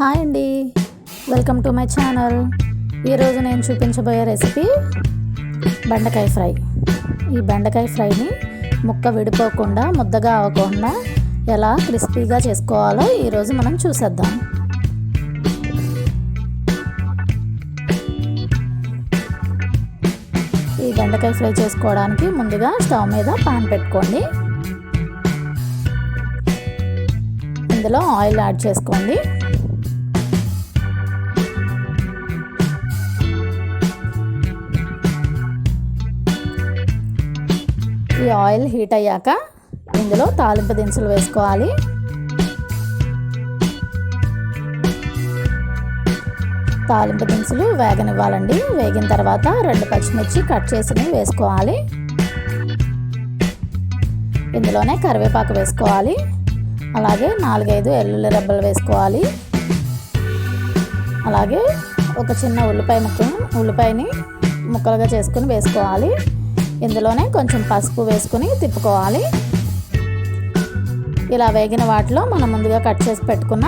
Hi అండి. Welcome to my channel ఈరోజు నేను చూపించబోయే రెసిపీ బెండకాయ ఫ్రై. ఈ బెండకాయ ఫ్రైని ముక్క విడిపోకుండా ముద్దగా అవ్వకుండా ఎలా క్రిస్పీగా చేసుకోవాలో ఈరోజు మనం చూసేద్దాం. ఈ బెండకాయ ఫ్రై చేసుకోవడానికి ముందుగా స్టవ్ మీద పాన్ పెట్టుకోండి. ఇందులో ఆయిల్ యాడ్ చేసుకోండి. ఈ ఆయిల్ హీట్ అయ్యాక ఇందులో తాలింపు దినుసులు వేసుకోవాలి. తాలింపు దినుసులు వేగనివ్వాలండి. వేగిన తర్వాత రెండు పచ్చిమిర్చి కట్ చేసుకుని వేసుకోవాలి. ఇందులోనే కరివేపాకు వేసుకోవాలి. అలాగే నాలుగైదు ఎల్లుల్లి రెబ్బలు వేసుకోవాలి. అలాగే ఒక చిన్న ఉల్లిపాయ ముక్కను ఉల్లిపాయని ముక్కలుగా చేసుకుని వేసుకోవాలి. ఇందులోనే కొంచెం పసుపు వేసుకుని తిప్పుకోవాలి. ఇలా వేగిన వాటిలో మనం ముందుగా కట్ చేసి పెట్టుకున్న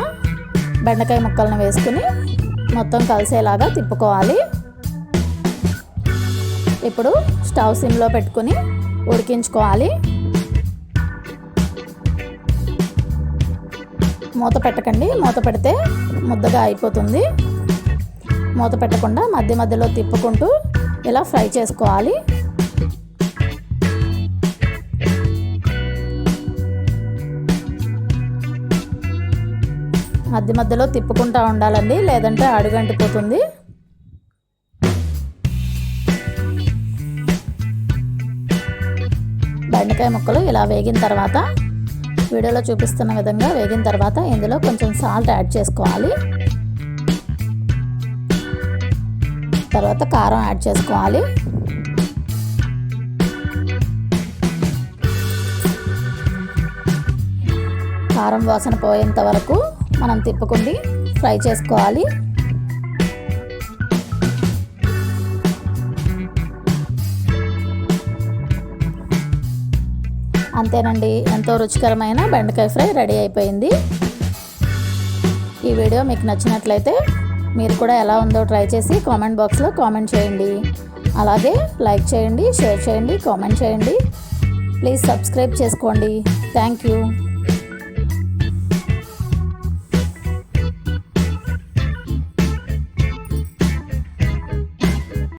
బెండకాయ ముక్కలను వేసుకుని మొత్తం కలిసేలాగా తిప్పుకోవాలి. ఇప్పుడు స్టవ్ సిమ్లో పెట్టుకుని ఉడికించుకోవాలి. మూత పెట్టకండి. మూత పెడితే ముద్దగా అయిపోతుంది. మూత పెట్టకుండా మధ్య మధ్యలో తిప్పుకుంటూ ఇలా ఫ్రై చేసుకోవాలి. మధ్య మధ్యలో తిప్పుకుంటూ ఉండాలండి లేదంటే అడుగంటిపోతుంది. బెండకాయ ముక్కలు ఇలా వేగిన తర్వాత వీడియోలో చూపిస్తున్న విధంగా వేగిన తర్వాత ఇందులో కొంచెం సాల్ట్ యాడ్ చేసుకోవాలి. తర్వాత కారం యాడ్ చేసుకోవాలి. కారం వాసన పోయేంత వరకు మనం తిప్పుకుండి ఫ్రై చేసుకోవాలి. అంతేనండి ఎంతో రుచికరమైన బెండకాయ ఫ్రై రెడీ అయిపోయింది. ఈ వీడియో మీకు నచ్చినట్లయితే మీరు కూడా ఎలా ఉందో ట్రై చేసి కామెంట్ బాక్స్లో కామెంట్ చేయండి. అలాగే లైక్ చేయండి షేర్ చేయండి కామెంట్ చేయండి. ప్లీజ్ సబ్స్క్రైబ్ చేసుకోండి. Thank you.